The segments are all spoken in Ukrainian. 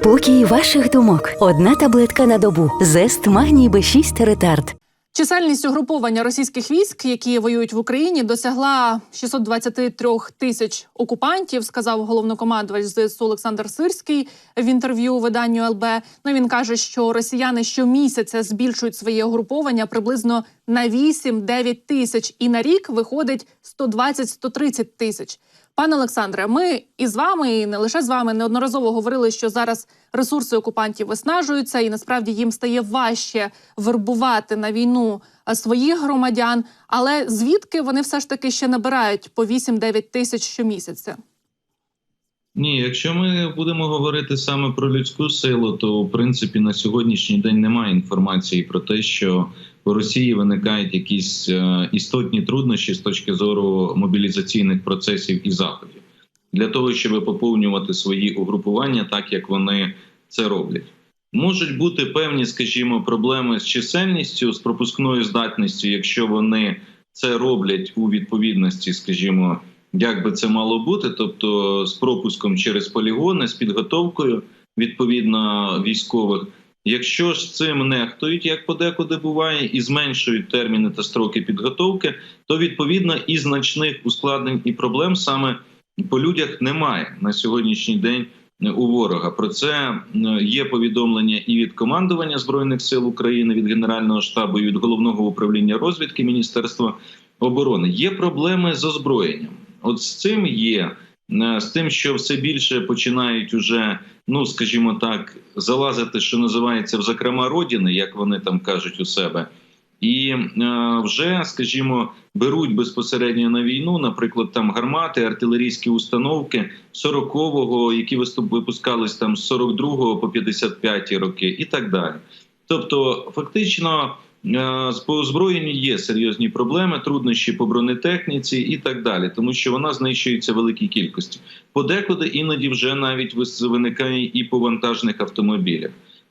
Спокій ваших думок. Одна таблетка на добу. Зест магній Б6 ретард. Чисельність угруповання російських військ, які воюють в Україні, досягла 623 тисяч окупантів, сказав головнокомандувач ЗСУ Олександр Сирський в інтерв'ю виданню ЛБ. Ну він каже, що росіяни щомісяця збільшують своє угруповання приблизно на 8-9 тисяч, і на рік виходить 120-130 тисяч. Пане Олександре, ми із вами, і не лише з вами, неодноразово говорили, що зараз ресурси окупантів виснажуються, і насправді їм стає важче вербувати на війну е, своїх громадян. Але звідки вони все ж таки ще набирають по 8-9 тисяч щомісяця? Ні, якщо ми будемо говорити саме про людську силу, то в принципі на сьогоднішній день немає інформації про те, що у Росії виникають якісь е, істотні труднощі з точки зору мобілізаційних процесів і заходів для того, щоб поповнювати свої угрупування, так як вони це роблять. Можуть бути певні, скажімо, проблеми з чисельністю, з пропускною здатністю, якщо вони це роблять у відповідності, скажімо, як би це мало бути, тобто з пропуском через полігони, з підготовкою відповідно військових. Якщо ж цим нехтують, як подекуди буває, і зменшують терміни та строки підготовки, то відповідно і значних ускладнень і проблем саме по людях немає на сьогоднішній день у ворога. Про це є повідомлення і від командування збройних сил України, від Генерального штабу, і від головного управління розвідки Міністерства оборони. Є проблеми з озброєнням. От з цим є. Е, З тим, що все більше починають уже, ну скажімо так, залазити, що називається в закрома родини, як вони там кажуть у себе, і е, вже, скажімо, беруть безпосередньо на війну, наприклад, там гармати, артилерійські установки 40-го, які випускались там з 42-го по 55-ті роки, і так далі. Тобто, фактично. Е, по озброєнню є серйозні проблеми, труднощі по бронетехніці і так далі, тому що вона знищується великій кількості. Подекуди іноді вже навіть виникає і по вантажних автомобілях,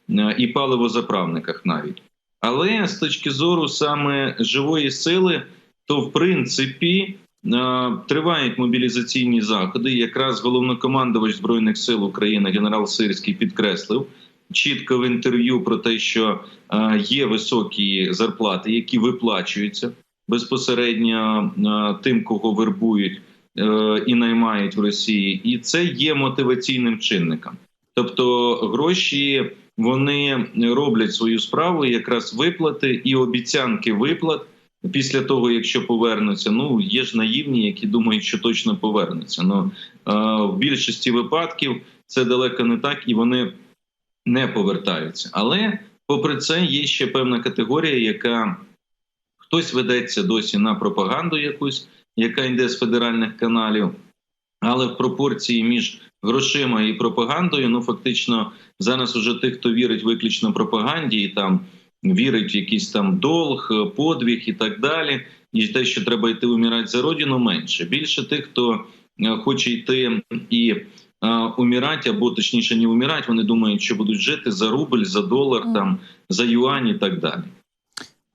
е, і паливозаправниках навіть. Але з точки зору саме живої сили, то в принципі е, тривають мобілізаційні заходи. Якраз головнокомандувач збройних сил України генерал Сирський підкреслив чітко в інтерв'ю про те, що е, є високі зарплати, які виплачуються безпосередньо е, тим, кого вербують е, і наймають в Росії, і це є мотиваційним чинником. Тобто гроші вони роблять свою справу, якраз виплати і обіцянки виплат після того, якщо повернуться. Ну є ж наївні, які думають, що точно повернуться. Ну в більшості випадків це далеко не так, і вони не повертаються. Але попри це є ще певна категорія, яка хтось ведеться досі на пропаганду якусь, яка йде з федеральних каналів. Але в пропорції між грошима і пропагандою, ну фактично, зараз уже тих, хто вірить виключно пропаганді, і там вірить в якийсь там долг, подвиг і так далі, і те, що треба йти умирати за родину, менше. Більше тих, хто е, хоче йти і умирати, або точніше не умирати, вони думають, що будуть жити за рубль, за долар, там за юань і так далі.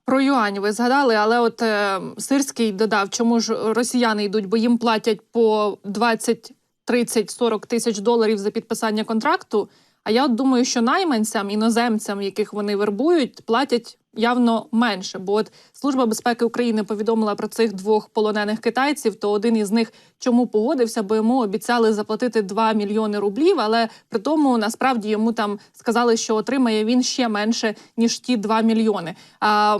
Про юань ви згадали, але от е, Сирський додав, чому ж росіяни йдуть, бо їм платять по 20, 30, 40 тисяч доларів за підписання контракту. А я от думаю, що найманцям, іноземцям, яких вони вербують, платять явно менше. Бо от Служба безпеки України повідомила про цих двох полонених китайців. То один із них чому погодився, бо йому обіцяли заплатити 2 мільйони рублів, але при тому насправді йому там сказали, що отримає він ще менше ніж ті 2 мільйони. А,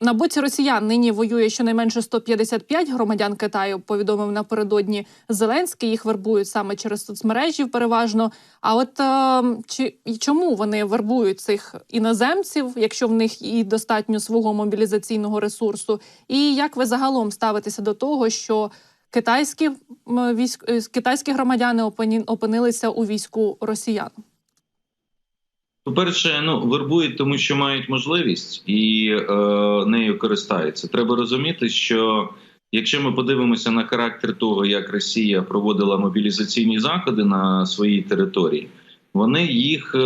на боці росіян нині воює щонайменше 155 громадян Китаю. Повідомив напередодні Зеленський. Їх вербують саме через соцмережі, переважно. А от е, чи чому вони вербують цих іноземців, якщо в них і достатньо свого мобілізаційного ресурсу? І як ви загалом ставитеся до того, що китайські військ е, китайські громадяни опинилися у війську росіян? По-перше, ну вербують, тому що мають можливість і е, нею користаються. Треба розуміти, що якщо ми подивимося на характер того, як Росія проводила мобілізаційні заходи на своїй території, вони їх е,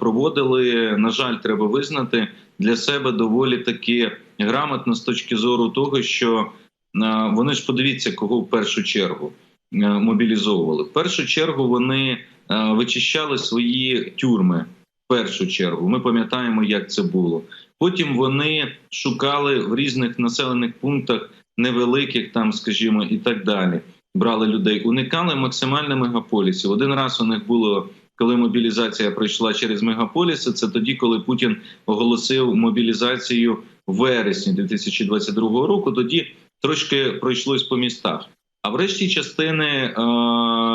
проводили, на жаль, треба визнати для себе доволі таки грамотно з точки зору того, що е, вони ж подивіться, кого в першу чергу е, мобілізовували. В першу чергу вони вичищали свої тюрми першу чергу. Ми пам'ятаємо, як це було. Потім вони шукали в різних населених пунктах невеликих, там, скажімо, і так далі. Брали людей, уникали максимально мегаполісів. Один раз у них було, коли мобілізація пройшла через мегаполіси. Це тоді, коли Путін оголосив мобілізацію в вересні 2022 року. Тоді трошки пройшлось по містах. А в решті частини е,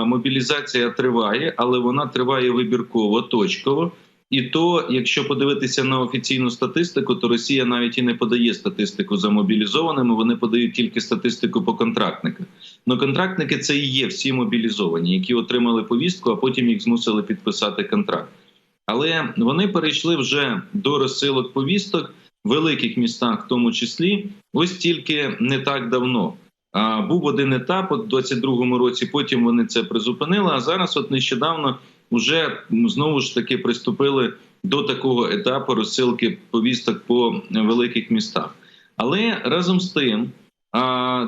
мобілізація триває, але вона триває вибірково, точково. І то, якщо подивитися на офіційну статистику, то Росія навіть і не подає статистику за мобілізованими. Вони подають тільки статистику по контрактниках. Ну контрактники це і є всі мобілізовані, які отримали повістку, а потім їх змусили підписати контракт. Але вони перейшли вже до розсилок повісток в великих містах, в тому числі, ось тільки не так давно. А, був один етап у 22-му році. Потім вони це призупинили. А зараз, от нещодавно, вже знову ж таки приступили до такого етапу розсилки повісток по великих містах. Але разом з тим,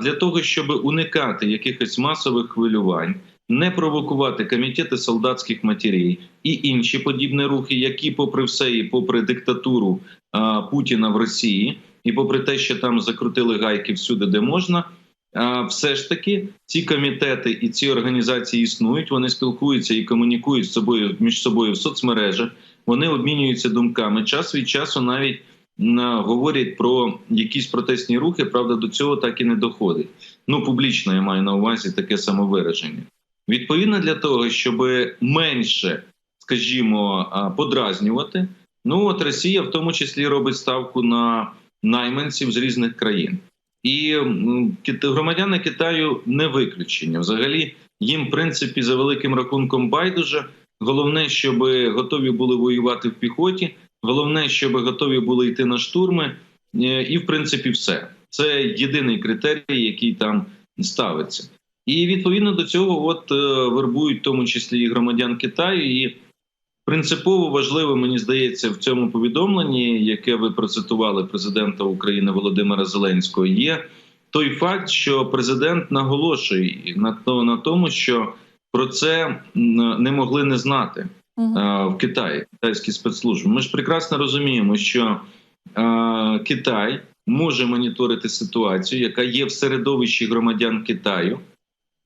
для того, щоб уникати якихось масових хвилювань, не провокувати комітети солдатських матерей і інші подібні рухи, які, попри все, і попри диктатуру Путіна в Росії, і попри те, що там закрутили гайки всюди, де можна. Все ж таки ці комітети і ці організації існують. Вони спілкуються і комунікують з собою між собою в соцмережах. Вони обмінюються думками. Час від часу навіть говорять про якісь протестні рухи. Правда, до цього так і не доходить. Ну публічно я маю на увазі таке самовираження. Відповідно для того, щоб менше, скажімо, подразнювати. Ну от Росія в тому числі робить ставку на найманців з різних країн. І громадяни Китаю не виключення. Взагалі, їм, в принципі, за великим рахунком байдуже. Головне, щоб готові були воювати в піхоті. Головне, щоб готові були йти на штурми, Е, і в принципі, все. Це єдиний критерій, який там ставиться. І відповідно до цього, от е, вербують в тому числі і громадян Китаю. І принципово важливо, мені здається, в цьому повідомленні, яке ви процитували президента України Володимира Зеленського, є той факт, що президент наголошує на то на тому, що про це не могли не знати е, в Китаї, китайські спецслужби. Ми ж прекрасно розуміємо, що е, Китай може моніторити ситуацію, яка є в середовищі громадян Китаю,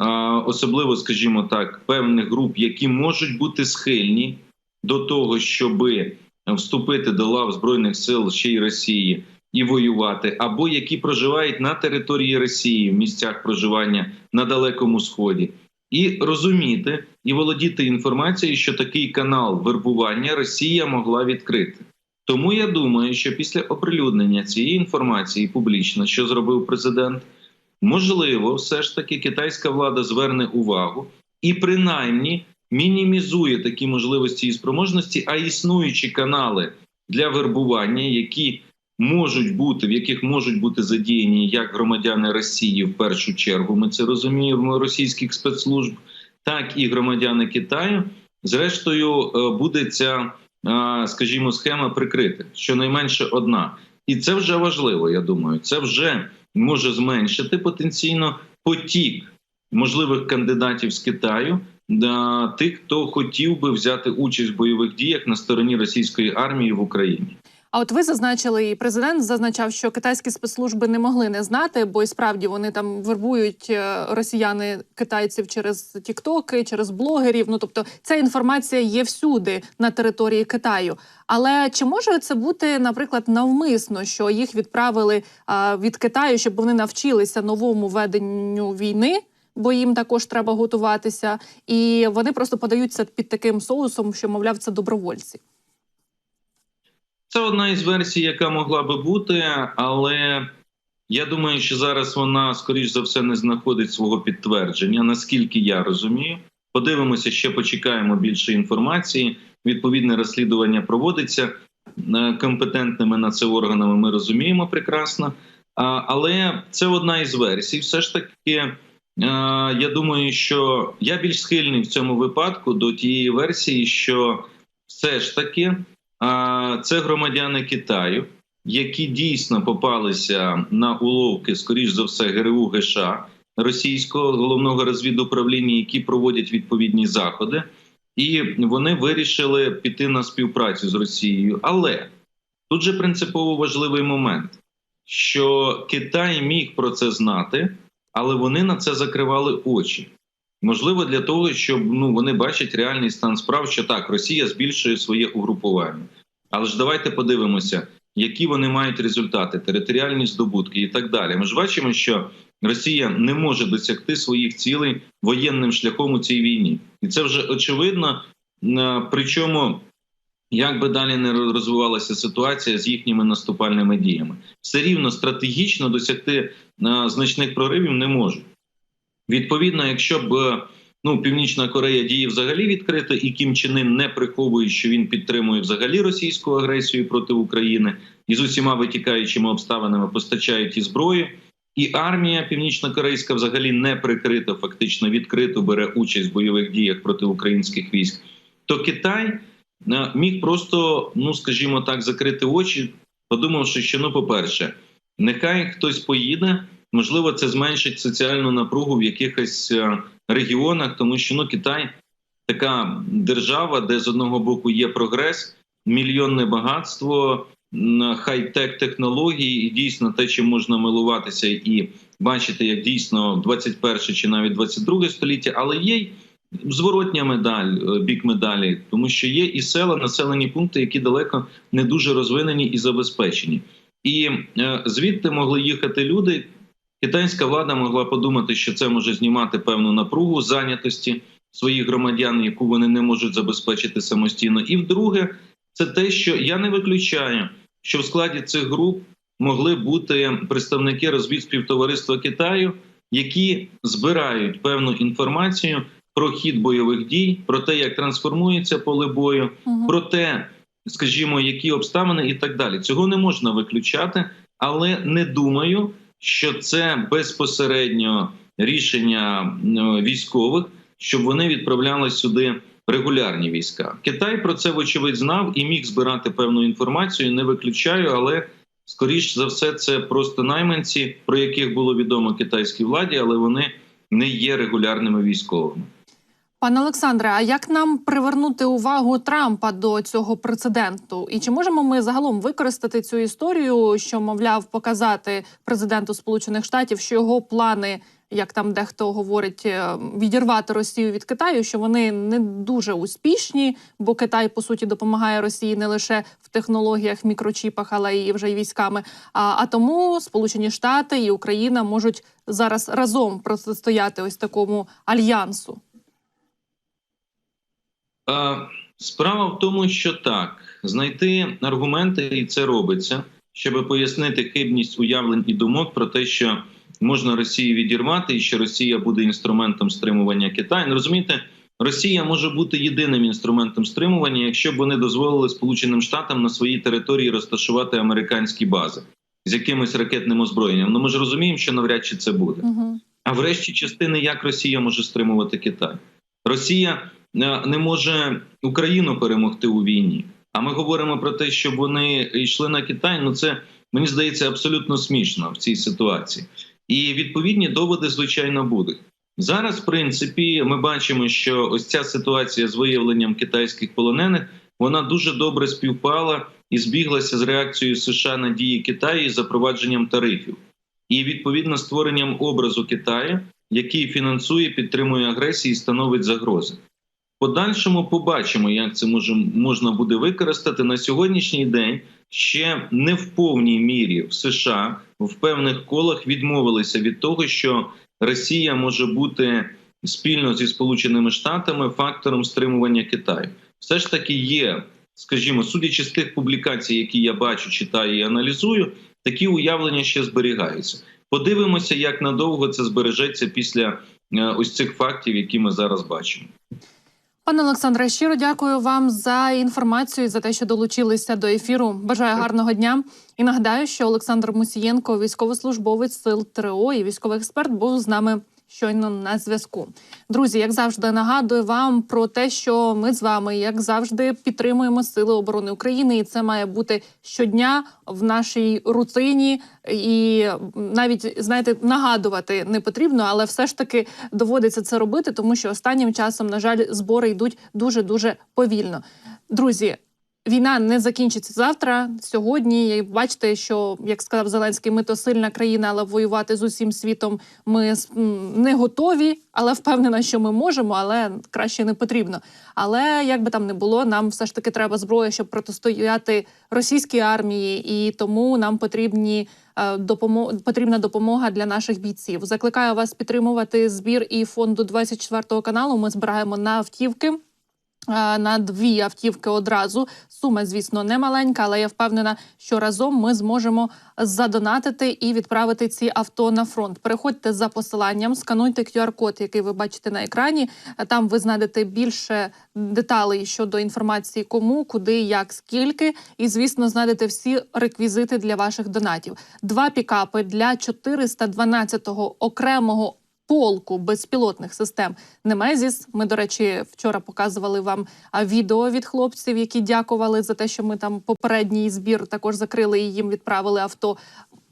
е, особливо, скажімо так, певних груп, які можуть бути схильні до того, щоби вступити до лав збройних сил ще й Росії і воювати, або які проживають на території Росії в місцях проживання на далекому сході, і розуміти і володіти інформацією, що такий канал вербування Росія могла відкрити. Тому я думаю, що після оприлюднення цієї інформації публічно, що зробив президент, можливо, все ж таки китайська влада зверне увагу і принаймні мінімізує такі можливості і спроможності, а існуючі канали для вербування, які можуть бути, в яких можуть бути задіяні як громадяни Росії в першу чергу, ми це розуміємо, російських спецслужб, так і громадяни Китаю. Зрештою, е, буде ця, е, скажімо, схема прикрита, щонайменше одна, і це вже важливо. Я думаю, це вже може зменшити потенційно потік можливих кандидатів з Китаю тих, хто хотів би взяти участь в бойових діях на стороні російської армії в Україні. А от ви зазначили, і президент зазначав, що китайські спецслужби не могли не знати, бо і справді вони там вербують е, росіяни китайців через тіктоки, через блогерів. Ну тобто, ця інформація є всюди на території Китаю. Але чи може це бути, наприклад, навмисно, що їх відправили а, від Китаю, щоб вони навчилися новому веденню війни? Бо їм також треба готуватися, і вони просто подаються під таким соусом, що мовляв, це добровольці. Це одна із версій, яка могла би бути, але я думаю, що зараз вона, скоріш за все, не знаходить свого підтвердження, наскільки я розумію. Подивимося, ще почекаємо більше інформації. Відповідне розслідування проводиться е, компетентними на це органами. Ми розуміємо прекрасно. Але це одна із версій. Все ж таки, я думаю, що я більш схильний в цьому випадку до тієї версії, що все ж таки це громадяни Китаю, які дійсно попалися на уловки, скоріш за все, ГРУ ГШ російського головного розвідуправління, які проводять відповідні заходи. і вони вирішили піти на співпрацю з Росією. Але тут же принципово важливий момент, що Китай міг про це знати, але вони на це закривали очі. Можливо, для того, щоб ну вони бачать реальний стан справ, що так, Росія збільшує своє угрупування. Але ж давайте подивимося, які вони мають результати, територіальні здобутки і так далі. Ми ж бачимо, що Росія не може досягти своїх цілей воєнним шляхом у цій війні, і це вже очевидно. Причому, як би далі не розвивалася ситуація з їхніми наступальними діями, все рівно стратегічно досягти е, значних проривів не можуть. Відповідно, якщо б е, ну Північна Корея діє взагалі відкрито, і Кім Чен Ін не приховує, що він підтримує взагалі російську агресію проти України і з усіма витікаючими обставинами постачають і зброю. І армія північно-корейська взагалі не прикрита, фактично відкрито бере участь в бойових діях проти українських військ. То Китай міг просто, ну скажімо так, закрити очі, подумавши, що ну, по-перше, нехай хтось поїде, можливо, це зменшить соціальну напругу в якихось е, регіонах, тому що ну Китай така держава, де з одного боку є прогрес, мільйонне багатство, хай-тек технології, і дійсно те, чим можна милуватися і бачити, як дійсно 21 чи навіть 22 століття, але є зворотня медаль, е, бік медалі, тому що є і села, населені пункти, які далеко не дуже розвинені і забезпечені. І е, звідти могли їхати люди. Китайська влада могла подумати, що це може знімати певну напругу зайнятості своїх громадян, яку вони не можуть забезпечити самостійно. І вдруге, це те, що я не виключаю, що в складі цих груп могли бути представники розвідспівтовариства Китаю, які збирають певну інформацію про хід бойових дій, про те, як трансформується поле бою, Мгм. про те, скажімо, які обставини і так далі. Цього не можна виключати, але не думаю, що це безпосередньо рішення е, військових, щоб вони відправляли сюди регулярні війська. Китай про це вочевидь знав і міг збирати певну інформацію. Не виключаю, але скоріш за все, це просто найманці, про яких було відомо китайській владі, але вони не є регулярними військовими. Пане Олександре, а як нам привернути увагу Трампа до цього прецеденту? І чи можемо ми загалом використати цю історію, що мовляв показати президенту Сполучених Штатів, що його плани, як там дехто говорить, е, відірвати Росію від Китаю, що вони не дуже успішні, бо Китай по суті допомагає Росії не лише в технологіях, мікрочіпах, але і вже й військами. А, а тому Сполучені Штати і Україна можуть зараз разом протистояти ось такому альянсу. А, Справа в тому, що так, знайти аргументи, і це робиться, щоб пояснити хибність уявлень і думок про те, що можна Росію відірвати, і що Росія буде інструментом стримування Китаю. Ну, Розумієте, Росія може бути єдиним інструментом стримування, якщо б вони дозволили Сполученим Штатам на своїй території розташувати американські бази з якимось ракетним озброєнням. Ну ми ж розуміємо, що навряд чи це буде. Угу. А врешті частини, як Росія може стримувати Китай? Росія е, не може Україну перемогти у війні. А ми говоримо про те, щоб вони йшли на Китай. Ну це мені здається абсолютно смішно в цій ситуації. І відповідні доводи, звичайно, будуть. Зараз, в принципі, ми бачимо, що ось ця ситуація з виявленням китайських полонених вона дуже добре співпала і збіглася з реакцією США на дії Китаю і запровадженням тарифів і відповідно створенням образу Китаю, який фінансує, підтримує агресію і становить загрози. Подальшому побачимо, як це може можна буде використати на сьогоднішній день. Ще не в повній мірі в США в певних колах відмовилися від того, що Росія може бути спільно зі Сполученими Штатами фактором стримування Китаю. Все ж таки є, скажімо, судячи з тих публікацій, які я бачу, читаю і аналізую, такі уявлення ще зберігаються. Подивимося, як надовго це збережеться після е, ось цих фактів, які ми зараз бачимо. Пане Олександре, щиро дякую вам за інформацію і за те, що долучилися до ефіру. Бажаю гарного дня. І нагадаю, що Олександр Мусієнко, військовослужбовець сил ТРО і військовий експерт, був з нами щойно на зв'язку. Друзі, як завжди, нагадую вам про те, що ми з вами, як завжди, підтримуємо Сили оборони України, і це має бути щодня в нашій рутині. І навіть знаєте, нагадувати не потрібно, але все ж таки доводиться це робити, тому що останнім часом, на жаль, збори йдуть дуже дуже повільно. Друзі. Війна не закінчиться завтра. Сьогодні бачите, що як сказав Зеленський, ми то сильна країна, але воювати з усім світом ми не готові. Але впевнена, що ми можемо, але краще не потрібно. Але як би там не було, нам все ж таки треба зброя, щоб протистояти російській армії, і тому нам потрібні е, допомо... потрібна допомога для наших бійців. Закликаю вас підтримувати збір і фонду 24 каналу. Ми збираємо на автівки. На дві автівки одразу сума, звісно, не маленька, але я впевнена, що разом ми зможемо задонатити і відправити ці авто на фронт. Переходьте за посиланням, скануйте QR-код, який ви бачите на екрані. Там ви знайдете більше деталей щодо інформації, кому, куди, як, скільки, і звісно, знайдете всі реквізити для ваших донатів. Два пікапи для 412-го окремого. Полку безпілотних систем Немезіс. Ми, до речі, вчора показували вам відео від хлопців, які дякували за те, що ми там попередній збір також закрили і їм відправили авто.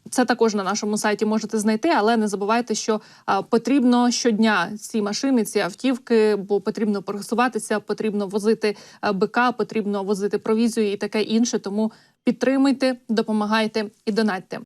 Це також на нашому сайті можете знайти, але не забувайте, що а, потрібно щодня ці машини, ці автівки, бо потрібно пересуватися, потрібно возити БК, потрібно возити провізію і таке інше. Тому підтримуйте, допомагайте і донатьте.